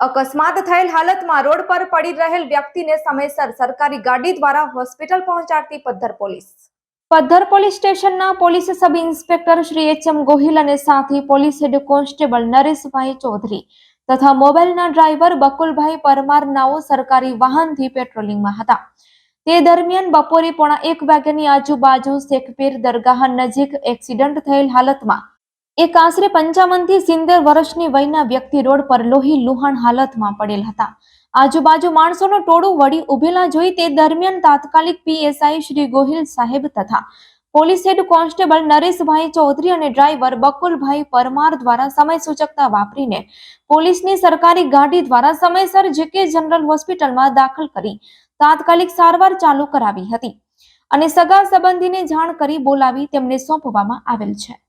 અકસ્માત થયેલ હાલતમાં રોડ પર પડી રહેલ વ્યક્તિને સમયસર સરકારી ગાડી દ્વારા હોસ્પિટલ પહોંચાડતી પદ્ધર પોલીસ. પદ્ધર પોલીસ સ્ટેશનના police sub inspector Shri H M Gohil અને સાથી police head constable Nareshbhai Chaudhari તથા મોબાઈલના ડ્રાઈવર બકુલભાઈ પરમાર નાઓ સરકારી વાહનથી પેટ્રોલિંગમાં હતા. તે દરમિયાન બપોરે પોણા એક વાગ્યાની આજુબાજુ શેખપીર દરગાહ નજીક એક્સિડન્ટ થયેલ હાલતમાં એક આશરે પંચાવનથી સિત્તેર વર્ષની વયના વ્યક્તિ રોડ પર લોહી લુહાણ હાલતમાં પડેલ હતા. આજુબાજુ માણસોનું ટોળું વળી ઉભેલા જોઈ તે દરમિયાન તાત્કાલિક પીએસઆઈ શ્રી ગોહિલ સાહેબ તથા police head constable Nareshbhai Chaudhari અને ડ્રાઈવર બકુલભાઈ પરમાર દ્વારા સમય સૂચકતા વાપરીને પોલીસની સરકારી ગાડી દ્વારા સમયસર જેકે જનરલ હોસ્પિટલમાં દાખલ કરી તાત્કાલિક સારવાર ચાલુ કરાવી હતી અને સગા સંબંધીને જાણ કરી બોલાવી તેમને સોંપવામાં આવેલ છે.